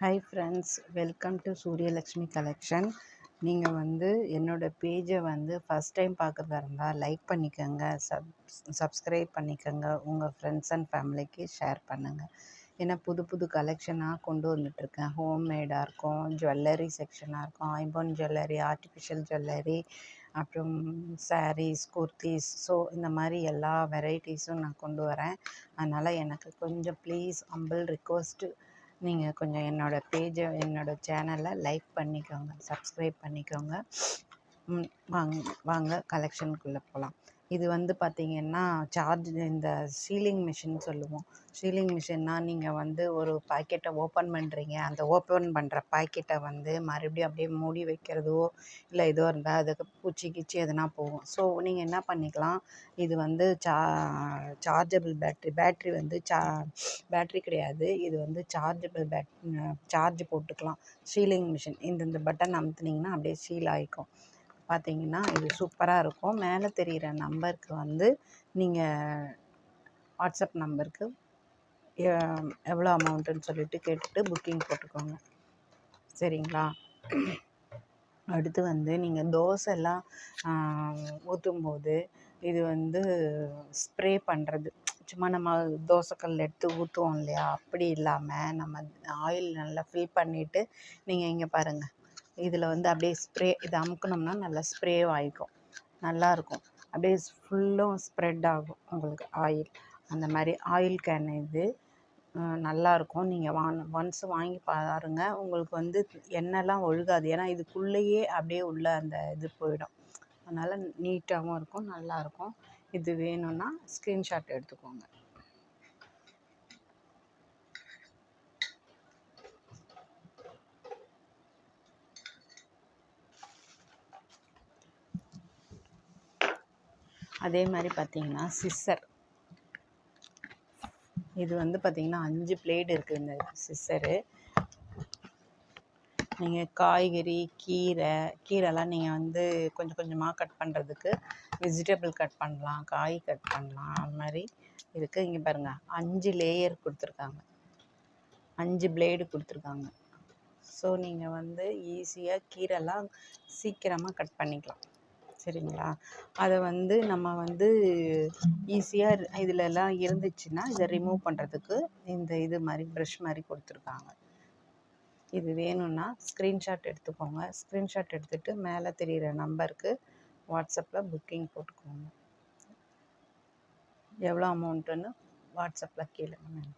Hi friends welcome to Suryalakshmi collection நீங்கள் வந்து என்னோடய பேஜை வந்து ஃபஸ்ட் டைம் பார்க்குறதா இருந்தால் லைக் பண்ணிக்கோங்க சப் சப்ஸ்கிரைப் பண்ணிக்கோங்க உங்கள் ஃப்ரெண்ட்ஸ் அண்ட் ஃபேமிலிக்கு ஷேர் பண்ணுங்கள் ஏன்னா புது புது கலெக்ஷனாக கொண்டு வந்துட்டுருக்கேன். ஹோம்மேடாக இருக்கும் ஜுவல்லரி செக்ஷனாக இருக்கும் ஐம்பொன் ஜுவல்லரி ஆர்டிஃபிஷியல் ஜுவல்லரி அப்புறம் சாரீஸ் குர்த்திஸ் ஸோ இந்த மாதிரி எல்லா வெரைட்டிஸும் நான் கொண்டு வரேன். அதனால் எனக்கு கொஞ்சம் ப்ளீஸ் அம்பிள் ரிக்வஸ்ட்டு நீங்கள் கொஞ்சம் என்னோடய பேஜை என்னோடய சேனலை லைக் பண்ணிக்கோங்க சப்ஸ்கிரைப் பண்ணிக்கோங்க. வாங்க வாங்க கலெக்ஷனுக்குள்ளே போகலாம் இது வந்து பார்த்திங்கன்னா சார்ஜ் இந்த சீலிங் மிஷின் சொல்லுவோம். சீலிங் மிஷின்னா நீங்கள் வந்து ஒரு பாக்கெட்டை ஓப்பன் பண்ணுறீங்க அந்த ஓப்பன் பண்ணுற பாக்கெட்டை வந்து மறுபடியும் அப்படியே மூடி வைக்கிறதோ இல்லை ஏதோ இருந்தால் அதுக்கு பூச்சி கீச்சி எதுனா போகும். ஸோ நீங்கள் என்ன பண்ணிக்கலாம்? இது வந்து சா சார்ஜபிள் பேட்ரி பேட்ரி வந்து சா பேட்ரி கிடையாது. இது வந்து சார்ஜபிள் பேட் சார்ஜ் போட்டுக்கலாம். சீலிங் மிஷின் இந்த இந்த பட்டன் அமுத்துனீங்கன்னா அப்படியே சீல் ஆகிக்கும் பார்த்தீங்கன்னா இது சூப்பராக இருக்கும். மேலே தெரிகிற நம்பருக்கு வந்து நீங்கள் வாட்ஸ்அப் நம்பருக்கு எவ்வளோ அமௌண்ட்டுன்னு சொல்லிட்டு கேட்டுட்டு புக்கிங் போட்டுக்கோங்க. சரிங்களா? அடுத்து வந்து நீங்கள் தோசைலாம் ஊற்றும்போது இது வந்து ஸ்ப்ரே பண்ணுறது சும்மா நம்ம தோசைக்கல் எடுத்து ஊற்றுவோம் இல்லையா? அப்படி இல்லாமல் நம்ம ஆயில் நல்லா ஃபில் பண்ணிவிட்டு நீங்கள் இங்கே பாருங்கள் இதில் வந்து அப்படியே ஸ்ப்ரே இதை அமுக்கணும்னா நல்லா ஸ்ப்ரே ஆகிக்கும் நல்லாயிருக்கும் அப்படியே ஃபுல்லும் ஸ்ப்ரெட் ஆகும் உங்களுக்கு ஆயில் அந்த மாதிரி ஆயில் கேன் இது நல்லாயிருக்கும் நீங்கள் வாங்க ஒன்ஸ் வாங்கி பாருங்க. உங்களுக்கு வந்து எண்ணெய்லாம் ஒழுகாது. ஏன்னா இதுக்குள்ளேயே அப்படியே உள்ள அந்த இது போயிடும். அதனால் நீட்டாகவும் இருக்கும் நல்லாயிருக்கும் இது வேணும்னா ஸ்க்ரீன்ஷாட் எடுத்துக்கோங்க. அதே மாதிரி பார்த்தீங்கன்னா சிஸ்ஸர் இது வந்து பார்த்திங்கன்னா அஞ்சு பிளேடு இருக்குது இந்த சிஸ்ஸரு நீங்கள் காய்கறி கீரை கீரைலாம் நீங்கள் வந்து கொஞ்சம் கொஞ்சமாக கட் பண்ணுறதுக்கு வெஜிடபிள் கட் பண்ணலாம் காய் கட் பண்ணலாம் அது மாதிரி இருக்குது இங்கே பாருங்கள் அஞ்சு லேயர் கொடுத்துருக்காங்க. அஞ்சு பிளேடு கொடுத்துருக்காங்க. ஸோ நீங்கள் வந்து ஈஸியாக கீரைலாம் சீக்கிரமாக கட் பண்ணிக்கலாம். சரிங்களா? அதை வந்து நம்ம வந்து ஈஸியாக இதிலெல்லாம் இருந்துச்சுன்னா இதை ரிமூவ் பண்ணுறதுக்கு இந்த இது மாதிரி ப்ரஷ் மாதிரி கொடுத்துருக்காங்க. இது வேணும்னா ஸ்க்ரீன்ஷாட் எடுத்துக்கோங்க. ஸ்க்ரீன்ஷாட் எடுத்துகிட்டு மேலே தெரிகிற நம்பருக்கு வாட்ஸ்அப்பில் புக்கிங் போட்டுக்கோங்க. எவ்வளோ அமௌண்ட்டுன்னு வாட்ஸ்அப்பில் கேளுங்க மேம்